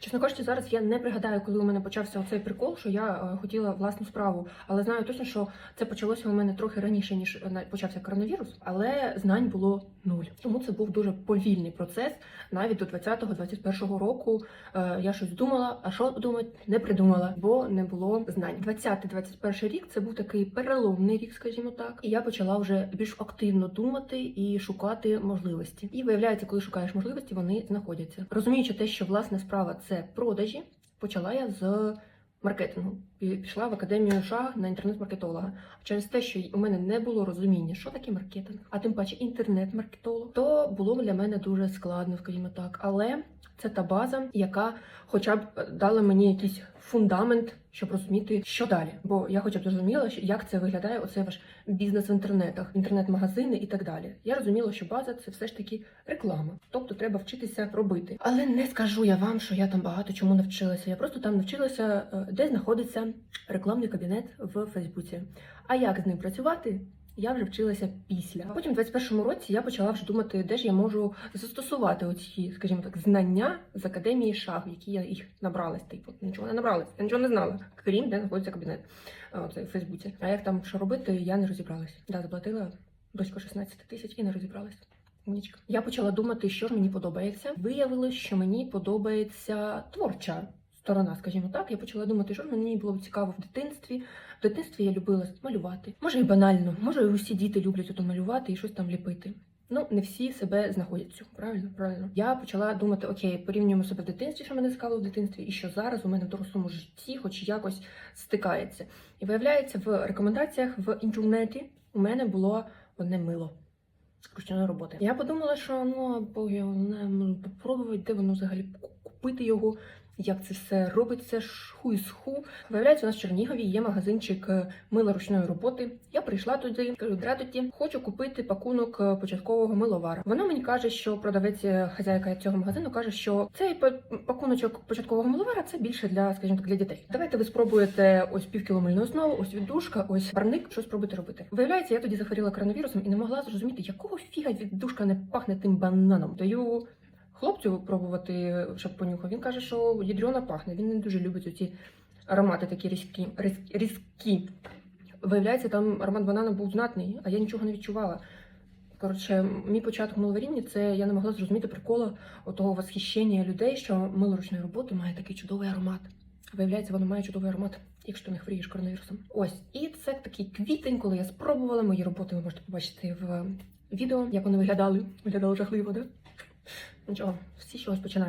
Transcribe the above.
Чесно кажучи, зараз я не пригадаю, коли у мене почався оцей прикол, що я е, хотіла власну справу. Але знаю точно, що це почалося у мене трохи раніше, ніж е, почався коронавірус, але знань було нуль. Тому це був дуже повільний процес. Навіть до 20-21 року е, я щось думала, а що думати не придумала, бо не було знань. 20-21 рік це був такий переломний рік, скажімо так. І я почала вже більш активно думати і шукати можливості. І виявляється, коли шукаєш можливості, вони знаходяться. Розуміючи те, що власна справа це продажі, почала я з маркетингу. Пішла в академію ШАГ на інтернет-маркетолога. Через те, що у мене не було розуміння, що таке маркетинг, а тим паче інтернет-маркетолог, то було для мене дуже складно, скажімо так. Але це та база, яка хоча б е, дала мені якийсь фундамент, щоб розуміти, що далі. Бо я хоча б зрозуміла, як це виглядає оце ваш бізнес в інтернетах, інтернет-магазини і так далі. Я розуміла, що база це все ж таки реклама, тобто треба вчитися робити. Але не скажу я вам, що я там багато чому навчилася. Я просто там навчилася, е, де знаходиться рекламний кабінет в Фейсбуці. А як з ним працювати? Я вже вчилася після. Потім, в 21-му році, я почала вже думати, де ж я можу застосувати оці, скажімо так, знання з академії шаг, які я їх набралась. Типу, нічого не набралась, я нічого не знала, крім де знаходиться кабінет е, оцей в Фейсбуці. А як там що робити, я не розібралась. Да, заплатила близько 16 тисяч і не розібралась. Я почала думати, що ж мені подобається. Виявилось, що мені подобається творча сторона, скажімо так. Я почала думати, що мені було цікаво в дитинстві. В дитинстві я любила малювати. Може і банально, може і усі діти люблять ото малювати і щось там ліпити. Ну, не всі себе знаходять цьому, правильно? Правильно. Я почала думати: окей, порівнюємо себе в дитинстві, що мене цікавило в дитинстві, і що зараз у мене в дорослому житті, хоч якось стикається. І виявляється, в рекомендаціях в інтернеті у мене було одне мило ручної роботи. Я подумала, що ну або я можу попробувати, де воно взагалі купити його. Як це все робиться, ж ху із ху. Виявляється, у нас в Чернігові є магазинчик е, мила ручної роботи. Я прийшла туди, кажу, здравствуйте, хочу купити пакунок е, початкового миловара. Вона мені каже, що продавець, е, хазяйка цього магазину, каже, що цей па- пакуночок початкового миловара це більше для, скажімо так, для дітей. Давайте ви спробуєте ось півкіло мильної основи, ось віддушка, ось барник, що спробуйте робити. Виявляється, я тоді захворіла коронавірусом і не могла зрозуміти, якого фіга віддушка не пахне тим бананом. Даю хлопцю пробувати, щоб понюхав. Він каже, що ядрена пахне. Він не дуже любить ці аромати такі різкі, різкі. Виявляється, там аромат банану був знатний, а я нічого не відчувала. Коротше, мій початок миловаріння це я не могла зрозуміти прикола отого восхищення людей, що мило ручної роботи має такий чудовий аромат. Виявляється, воно має чудовий аромат, якщо ти не хворієш коронавірусом. Ось, і це такий квітень, коли я спробувала мої роботи. Ви можете побачити в відео, як вони виглядали. Виглядало жахливо, да? Нічого, всі щось починають.